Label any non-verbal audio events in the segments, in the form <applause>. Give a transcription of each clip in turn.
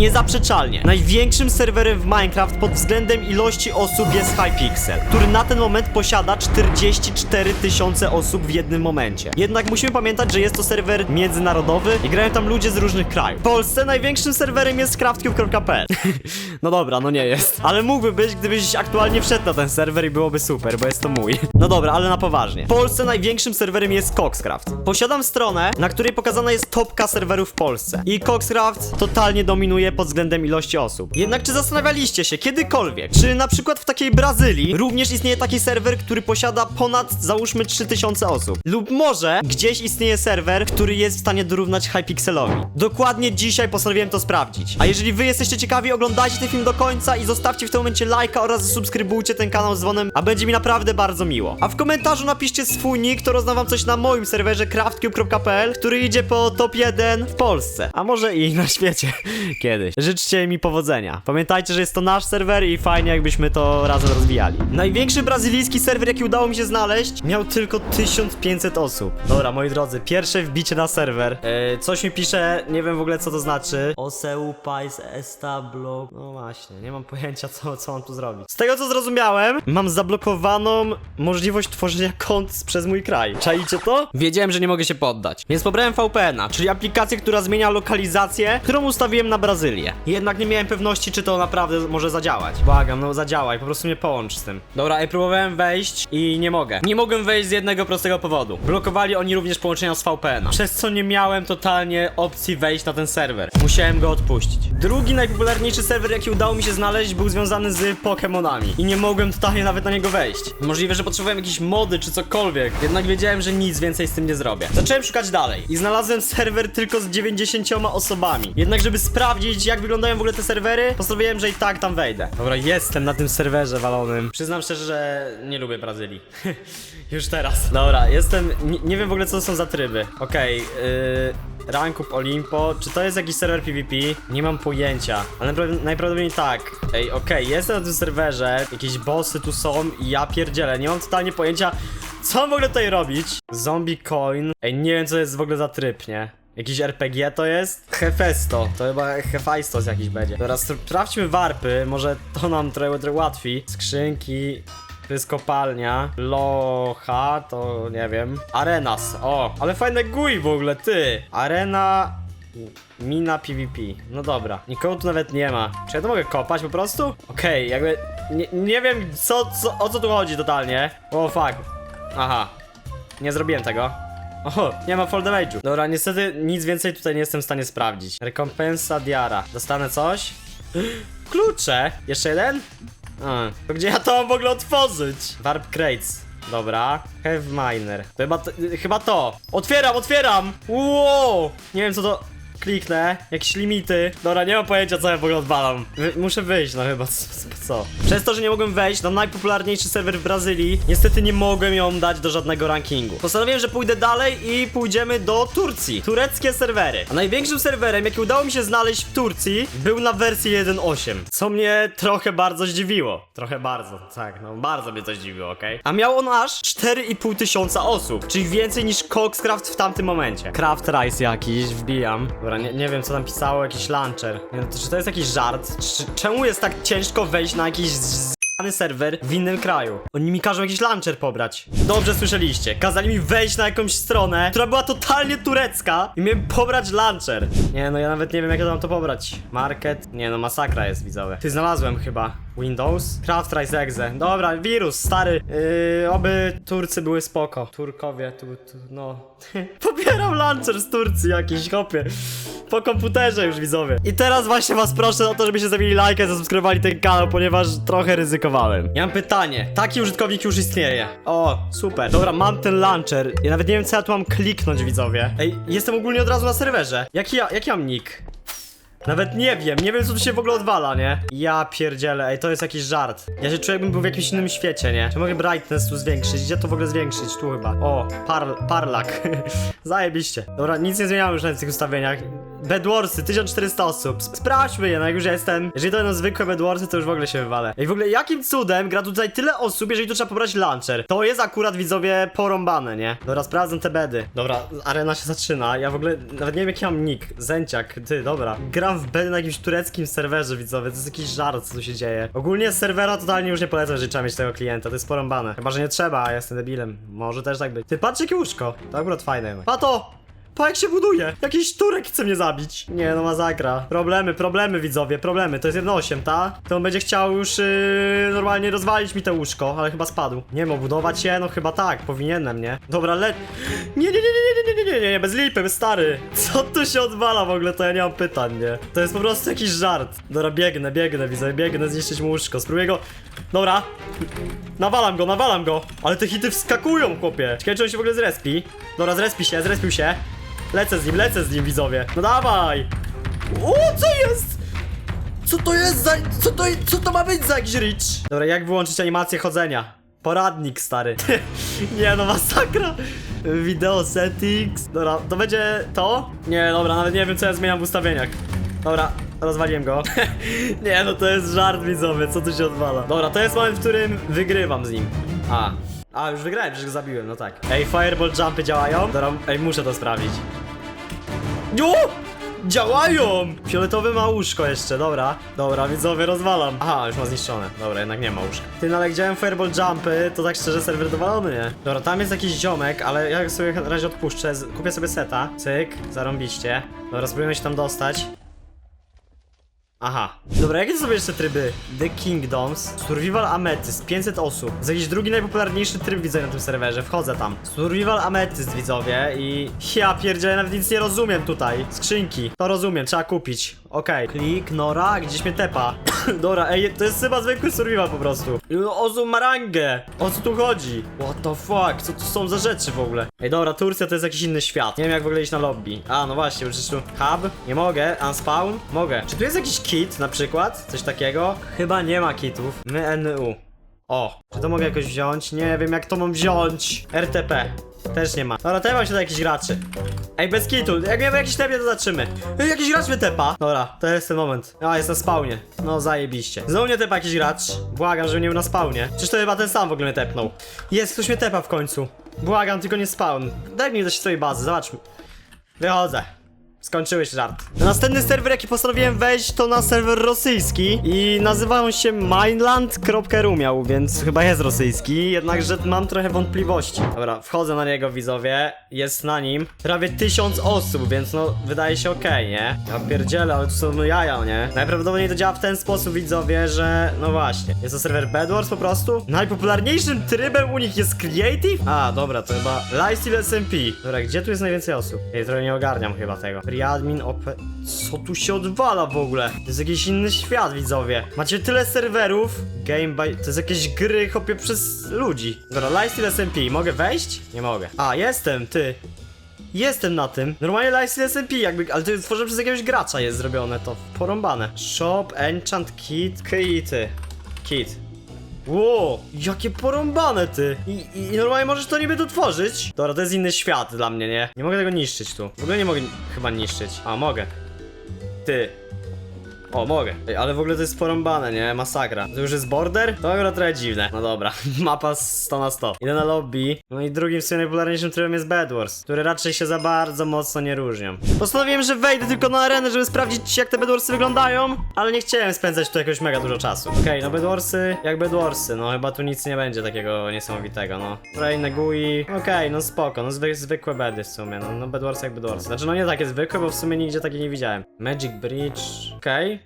Niezaprzeczalnie. Największym serwerem w Minecraft pod względem ilości osób jest Hypixel, który na ten moment posiada 44 tysiące osób w jednym momencie. Jednak musimy pamiętać, że jest to serwer międzynarodowy i grają tam ludzie z różnych krajów. W Polsce największym serwerem jest craftcube.pl. <laughs> no dobra, no nie jest. Ale mógłby być, gdybyś aktualnie wszedł na ten serwer i byłoby super, bo jest to mój. No dobra, ale na poważnie. W Polsce największym serwerem jest Coxcraft. Posiadam stronę, na której pokazana jest topka serwerów w Polsce. I Coxcraft totalnie dominuje pod względem ilości osób. Jednak czy zastanawialiście się kiedykolwiek, czy na przykład w takiej Brazylii również istnieje taki serwer, który posiada ponad załóżmy 3000 osób? Lub może gdzieś istnieje serwer, który jest w stanie dorównać Hypixelowi. Dokładnie dzisiaj postanowiłem to sprawdzić. A jeżeli wy jesteście ciekawi, oglądajcie ten film do końca i zostawcie w tym momencie lajka oraz zasubskrybujcie ten kanał z dzwonem, a będzie mi naprawdę bardzo miło. A w komentarzu napiszcie swój nick, to rozdam wam coś na moim serwerze craftcube.pl, który idzie po top 1 w Polsce, a może i na świecie <laughs> kiedyś. Życzcie mi powodzenia. Pamiętajcie, że jest to nasz serwer i fajnie jakbyśmy to razem rozwijali. Największy brazylijski serwer, jaki udało mi się znaleźć, miał tylko 1500 osób. Dobra, moi drodzy, pierwsze wbicie na serwer. E, coś mi pisze, nie wiem w ogóle co to znaczy. Oseu Pais Establo. No właśnie, nie mam pojęcia co, co mam tu zrobić. Z tego co zrozumiałem, mam zablokowaną możliwość tworzenia kont przez mój kraj. Czaicie to? Wiedziałem, że nie mogę się poddać. Więc pobrałem VPN-a, czyli aplikację, która zmienia lokalizację, którą ustawiłem na Brazylię. Jednak nie miałem pewności, czy to naprawdę może zadziałać. Błagam, no zadziałaj, po prostu mnie połącz z tym. Dobra, i próbowałem wejść i nie mogę. Nie mogłem wejść z jednego prostego powodu. Blokowali oni również połączenia z VPN-a. Przez co nie miałem totalnie opcji wejść na ten serwer. Musiałem go odpuścić. Drugi najpopularniejszy serwer, jaki udało mi się znaleźć, był związany z Pokémonami. I nie mogłem totalnie nawet na niego wejść. Możliwe, że potrzebowałem jakieś mody czy cokolwiek. Jednak wiedziałem, że nic więcej z tym nie zrobię. Zacząłem szukać dalej i znalazłem serwer tylko z 90 osobami. Jednak, żeby sprawdzić, jak wyglądają w ogóle te serwery, postanowiłem, że i tak tam wejdę. Dobra, jestem na tym serwerze walonym. Przyznam szczerze, że nie lubię Brazylii. <laughs> Już teraz. Dobra, jestem. Nie, nie wiem w ogóle, co to są za tryby. Okej, yy. Rankup Olimpo, czy to jest jakiś serwer PvP? Nie mam pojęcia, ale najpra- najprawdopodobniej tak. Ej, okej, jestem na tym serwerze, jakieś bossy tu są i ja pierdzielę, nie mam totalnie pojęcia, co mam w ogóle tutaj robić. Zombie Coin, ej, nie wiem co jest w ogóle za tryb, nie? Jakiś RPG to jest? Hefesto, to chyba Hefajstos jakiś będzie. Teraz sprawdźmy warpy, może to nam trochę, trochę łatwiej. Skrzynki, to jest kopalnia. Locha, to nie wiem. Arenas, o, ale fajne GUI w ogóle, ty. Arena. Mina PvP. No dobra, nikogo tu nawet nie ma. Czy ja to mogę kopać po prostu? Okej, jakby. Nie, nie wiem co, co, o co tu chodzi totalnie. O fuck. Aha. Nie zrobiłem tego. O, nie ma fall damage'u. Dobra, niestety nic więcej tutaj nie jestem w stanie sprawdzić. Rekompensa Diara. Dostanę coś? <gasps> Klucze! Jeszcze jeden? A, to gdzie ja to mam w ogóle otworzyć? Warp Crates. Dobra. Have Miner. To chyba, to, chyba to. Otwieram, otwieram! Wow! Nie wiem co to... Kliknę, jakieś limity. Dobra, nie mam pojęcia co ja w ogóle odwalam. Muszę wyjść, no chyba, co? Przez to, że nie mogłem wejść na najpopularniejszy serwer w Brazylii, niestety nie mogłem ją dać do żadnego rankingu. Postanowiłem, że pójdę dalej i pójdziemy do Turcji. Tureckie serwery. A największym serwerem, jaki udało mi się znaleźć w Turcji, był na wersji 1.8. Co mnie trochę bardzo zdziwiło. Trochę bardzo, tak, no bardzo mnie to zdziwiło, okej? A miał on aż 4,5 tysiąca osób, czyli więcej niż Coxcraft w tamtym momencie. Craft Rice jakiś, wbijam. Dobra, nie, nie wiem co tam pisało, jakiś launcher. Nie, czy to jest jakiś żart? Czy, czemu jest tak ciężko wejść na jakiś z... serwer w innym kraju. Oni mi każą jakiś launcher pobrać. Dobrze słyszeliście. Kazali mi wejść na jakąś stronę, która była totalnie turecka i miałem pobrać launcher. Nie no, ja nawet nie wiem jak ja mam to pobrać. Market. Nie no, masakra jest widzowie. Ty znalazłem chyba. Windows? Craft Rise Exe. Dobra, wirus, stary. Yy, oby Turcy były spoko. Turkowie, tu, tu no. <laughs> Pobieram launcher z Turcji jakiś, hopie. Po komputerze już widzowie. I teraz właśnie was proszę o to, żebyście zabili lajkę, zasubskrybowali ten kanał, ponieważ trochę ryzykowałem. Ja mam pytanie. Taki użytkownik już istnieje. O, super. Dobra, mam ten launcher. Ja nawet nie wiem co ja tu mam kliknąć widzowie. Ej, jestem ogólnie od razu na serwerze. Jaki ja, jaki mam nick? Nawet nie wiem, nie wiem co tu się w ogóle odwala, nie? Ja pierdzielę, ej, to jest jakiś żart. Ja się czuję jakbym był w jakimś innym świecie, nie? Czy mogę brightness tu zwiększyć? Gdzie to w ogóle zwiększyć? Tu chyba. O, par, parlak. <laughs> Zajebiście. Dobra, nic nie zmieniałem już na tych ustawieniach. Bedwarsy, 1400 osób. Sp- Sprawdźmy je, no jak już jestem. Jeżeli to będą zwykłe Bedwarsy, to już w ogóle się wywalę. I w ogóle jakim cudem gra tutaj tyle osób, jeżeli tu trzeba pobrać launcher? To jest akurat, widzowie, porąbane, nie? Dobra, sprawdzam te bedy. Dobra, arena się zaczyna. Ja w ogóle nawet nie wiem jaki mam nick. Zęciak, ty, dobra. Gram w bedy na jakimś tureckim serwerze, widzowie. To jest jakiś żart, co tu się dzieje. Ogólnie serwera totalnie już nie polecam, że trzeba mieć tego klienta. To jest porąbane. Chyba, że nie trzeba, a ja jestem debilem. Może też tak być. Ty, patrz jakie łóżko. To akurat fajne. Pato! Pa jak się buduje! Jakiś Turek chce mnie zabić! Nie no masakra. Problemy, problemy widzowie, problemy. To jest 1.8, ta? To on będzie chciał już yy, normalnie rozwalić mi to łóżko, ale chyba spadł. Nie wiem, budować je? No chyba tak, powinienem, nie? Dobra, le... Nie, nie, nie, nie, nie, nie, nie, nie, nie, nie, bez lipy, stary. Co tu się odwala w ogóle, to ja nie mam pytań, nie? To jest po prostu jakiś żart. Dobra, biegnę, biegnę, widzowie, biegnę zniszczyć mu łóżko. Spróbuję go... Dobra. Nawalam go, nawalam go. Ale te hity wskakują, chłopie. Ciekawe, czy on się w ogóle zrespi. Dobra, zrespił się, zrespił się. Lecę z nim, lecę z nim, widzowie. No dawaj! O, co jest? Co to jest za... Co to, co to ma być za jakiś rich? Dobra, jak wyłączyć animację chodzenia? Poradnik, stary. <laughs> nie no, masakra. Video settings. Dobra, to będzie to? Nie, dobra, nawet nie wiem, co ja zmieniam w ustawieniach. Dobra, rozwaliłem go. <laughs> nie no, to jest żart widzowy, co tu się odwala. Dobra, to jest moment, w którym wygrywam z nim. A. A, już wygrałem, przecież go zabiłem, no tak. Ej, fireball jumpy działają? Dobra, ej, muszę to sprawdzić. Jo! Działają! Fioletowe ma łóżko jeszcze, dobra. Dobra, widzowie, rozwalam. Aha, już ma zniszczone. Dobra, jednak nie ma łóżka. Ty, no ale jak działają fireball jumpy, to tak szczerze serwer dowalony, nie? Dobra, tam jest jakiś ziomek, ale ja sobie na razie odpuszczę. Kupię sobie seta. Cyk, zarąbiście. Dobra, spróbujemy się tam dostać. Aha. Dobra, jakie to są jeszcze tryby? The Kingdoms, Survival Amethyst, 500 osób. Jest jakiś drugi najpopularniejszy tryb widzę na tym serwerze, wchodzę tam. Survival Amethyst, widzowie, i... Ja pierdzielę, nawet nic nie rozumiem tutaj. Skrzynki, to rozumiem, trzeba kupić. Okej. Klik, Nora, gdzieś mnie tepa. <coughs> Dobra, ej, to jest chyba zwykły survival po prostu. Ozu marangę! O co tu chodzi? What the fuck? Co tu są za rzeczy w ogóle? Ej, dobra, Turcja to jest jakiś inny świat. Nie wiem jak w ogóle iść na lobby. A, no właśnie, przecież tu hub. Nie mogę. Unspawn? Mogę. Czy tu jest jakiś kit na przykład? Coś takiego? Chyba nie ma kitów. My NU. O, czy to mogę jakoś wziąć? Nie wiem jak to mam wziąć. RTP. Też nie ma. Dobra, tepam się do jakichś graczy. Ej, bez kitu. Jak miałem jakiś tepie, to zatrzymy. Ej, jakiś gracz mnie tepa. Dobra, to jest ten moment. A, jest na spawnie. No, zajebiście. Znowu mnie tepa jakiś gracz. Błagam, żeby nie był na spawnie. Przecież to chyba ten sam w ogóle mnie tepnął. Jest, ktoś mnie tepa w końcu. Błagam, tylko nie spawn. Daj mi do swojej bazy, zobaczmy. Wychodzę. Skończyłeś żart. Następny serwer, jaki postanowiłem wejść, to na serwer rosyjski i nazywa on się Mainland.ru miał, więc chyba jest rosyjski, jednakże mam trochę wątpliwości. Dobra, wchodzę na niego, widzowie, jest na nim prawie tysiąc osób, więc no, wydaje się okej, nie? Ja pierdzielę, ale tu są no jaja, nie? Najprawdopodobniej to działa w ten sposób, widzowie, że no właśnie, jest to serwer Bedwars po prostu. Najpopularniejszym trybem u nich jest Creative? A, dobra, to chyba Lifestyle SMP. Dobra, gdzie tu jest najwięcej osób? Ja trochę nie ogarniam chyba tego. Preadmin OP... Co tu się odwala w ogóle? To jest jakiś inny świat, widzowie. Macie tyle serwerów. Game by... To jest jakieś gry, chopie przez ludzi. Dobra, Lifestyle SMP. Mogę wejść? Nie mogę. A, jestem, ty. Jestem na tym. Normalnie Lifestyle SMP jakby, ale to jest tworzone przez jakiegoś gracza jest zrobione to. Porąbane. Shop, enchant, kit, kity. Kit. Ło, jakie porąbane ty! I, i, normalnie możesz to niby tu tworzyć? Dobra, to jest inny świat dla mnie, nie? Nie mogę tego niszczyć tu. W ogóle nie mogę chyba niszczyć. A, mogę. Ty. O, mogę. Ej, ale w ogóle to jest porąbane, nie? Masakra. To już jest border? To akurat trochę dziwne. No dobra. <laughs> Mapa 100 na 100. Idę na lobby. No i drugim w sumie najpopularniejszym trybem jest Bedwars, które raczej się za bardzo mocno nie różnią. Postanowiłem, że wejdę tylko na arenę, żeby sprawdzić jak te Bedwarsy wyglądają, ale nie chciałem spędzać tu jakoś mega dużo czasu. Okej, no Bedwarsy jak Bedwarsy, no chyba tu nic nie będzie takiego niesamowitego, no. Kolejne GUI, okej, no spoko, no zwy zwykłe bedy w sumie, no, no Bedwarsy jak Bedwarsy. Znaczy no nie takie zwykłe, bo w sumie nigdzie takie nie widziałem. Magic Bridge, okej.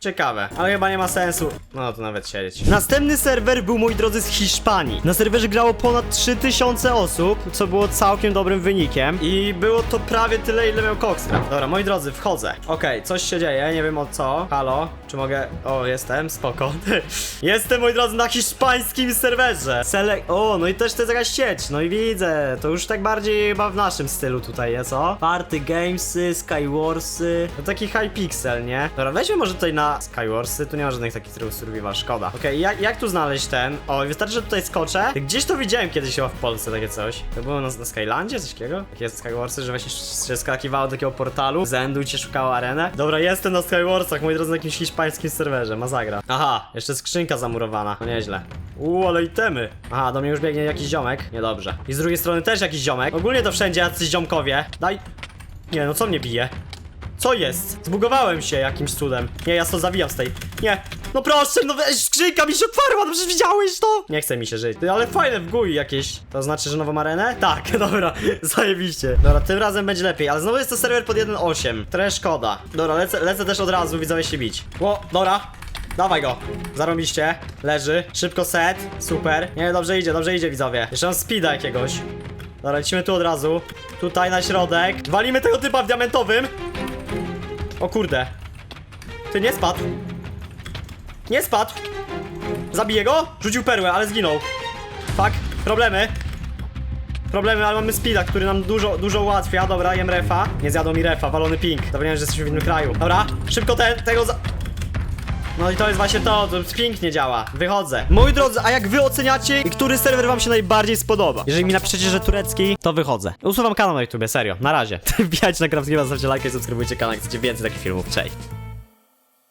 Ciekawe, ale chyba nie ma sensu. No to nawet siedzieć. Następny serwer był, moi drodzy, z Hiszpanii. Na serwerze grało ponad 3000 osób, co było całkiem dobrym wynikiem. I było to prawie tyle, ile miał Coxcraft. Dobra, moi drodzy, wchodzę. Okej, coś się dzieje, nie wiem o co. Halo, czy mogę. O, jestem, spoko. <laughs> jestem, moi drodzy, na hiszpańskim serwerze. Selek. O, no i też to jest jakaś sieć. No i widzę. To już tak bardziej chyba w naszym stylu tutaj jest, o. Party Gamesy, Skywarsy. No taki Hypixel, nie? Dobra, weźmy może tutaj tutaj Skywarsy, tu nie ma żadnych takich trybów survival, szkoda. Okej, jak, jak tu znaleźć ten? O, wystarczy, że tutaj skoczę. Gdzieś to widziałem kiedyś chyba w Polsce takie coś. To było na, na Skylandzie, coś takiego? Takie jest Skywarsy, że właśnie się skakiwało do takiego portalu, zendu i cię szukało arenę. Dobra, jestem na Skywarsach, moi drodzy, na jakimś hiszpańskim serwerze, mazagra. Aha, jeszcze skrzynka zamurowana, no nieźle. Uuu, ale itemy. Aha, do mnie już biegnie jakiś ziomek. Niedobrze. I z drugiej strony też jakiś ziomek. Ogólnie to wszędzie jacyś ziomkowie. Daj. Nie, no co mnie bije? Co jest? Zbugowałem się jakimś cudem. Nie, ja to zawijam z tej. Nie. No proszę, no weź, skrzynka mi się otwarła, no przecież widziałeś to? Nie chce mi się żyć. Ale fajne w GUI jakieś. To znaczy, że nową arenę? Tak, <laughs> dobra, zajebiście. Dobra, tym razem będzie lepiej, ale znowu jest to serwer pod 1.8. Trochę szkoda. Dobra, lecę, lecę też od razu, widzowie się bić. O, dobra. Dawaj go. Zarobiście. Leży. Szybko set. Super. Nie, dobrze idzie, dobrze idzie, widzowie. Jeszcze mam speeda jakiegoś. Dobra, lecimy tu od razu. Tutaj na środek. Walimy tego typa w diamentowym. O kurde. Ty nie spadł. Nie spadł. Zabiję go? Rzucił perłę, ale zginął. Fuck. Problemy. Problemy, ale mamy speeda, który nam dużo, dużo ułatwia. Dobra, jem refa. Nie zjadł mi refa, walony ping. Zapomniałem, że jesteśmy w innym kraju. Dobra, szybko ten, tego za... No i to jest właśnie to, to pięknie działa. Wychodzę. Moi drodzy, a jak wy oceniacie, który serwer wam się najbardziej spodoba? Jeżeli mi napiszecie, że turecki, to wychodzę. Usuwam kanał na YouTubie, serio. Na razie. <laughs> Wbijajcie na Krawskiego, zostawcie lajka i subskrybujcie kanał, jak chcecie więcej takich filmów. Cześć.